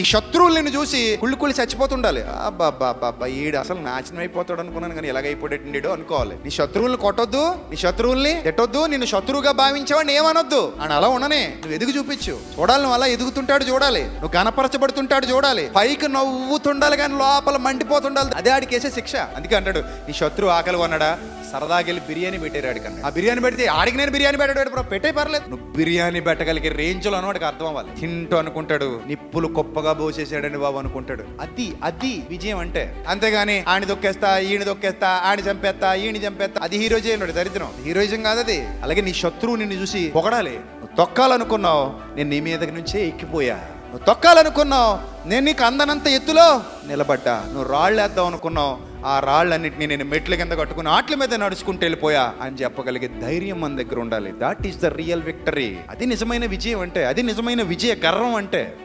ఈ శత్రువుల్ని చూసి కుళ్ళు కుళ్ళు చచ్చిపోతుండాలి. అబ్బాబ్బా ఈడు అసలు నాశనం అయిపోతాడు అనుకున్నాను కానీ ఎలాగైపోయేటండు అనుకోవాలి. నీ శత్రువుల్ని కొట్టొద్దు నీ శత్రువుల్ని తిట్టొద్దు నిన్ను శత్రువుగా భావించేవాడిని ఏమనొద్దు. అని అలా ఉండనే. నువ్వు ఎదుగు చూపించు. చూడాలి నువ్వు అలా ఎదుగుతుంటాడు చూడాలి. నువ్వు కనపరచబడుతుంటాడు చూడాలి. పైకి నవ్వుతుండాలి కానీ లోపల మండిపోతుండాలి. అదే ఆడికి వేసే శిక్ష. అందుకే అంటాడు నీ శత్రువు ఆకలి కొన్నాడా సరదాకి వెళ్ళి బిర్యానీ పెట్టారు ఆడికి ఆ బిర్యానీ పెడితే ఆడికి నేను బిర్యానీ పెట్టాడు పెట్టే పర్లేదు. నువ్వు బిర్యానీ పెట్టగలిగే రేంజ్లో వాడికి అర్థం అవ్వాలి. తింటూ అనుకుంటాడు నిప్పులు గొప్పగా పోసేసాడని బాబు అనుకుంటాడు. అది అది విజయం అంటే. అంతేగాని ఆయన దొక్కేస్తా ఈయన దొక్కేస్తా ఆయన చంపేస్తా ఈయన చంపేస్తా. అది హీరోజే దరిద్రం. హీరోయిజం కాదు అది. అలాగే నీ శత్రువు నిన్ను చూసి పొగడాలి. తొక్కాలనుకున్నావు నేను నీ మీద నుంచే ఎక్కిపోయా. నువ్వు తొక్కాలనుకున్నావు నేను నీకు అందనంత ఎత్తులో నిలబడ్డా. నువ్వు రాళ్ళు వేద్దాం అనుకున్నావు ఆ రాళ్ళన్నింటినీ నేను మెట్ల కింద కట్టుకుని ఆట్ల మీద నడుచుకుంటూ వెళ్ళిపోయా అని చెప్పగలిగే ధైర్యం మన దగ్గర ఉండాలి. That is the real victory అది నిజమైన విజయం అంటే అది నిజమైన విజయ గర్వం అంటే.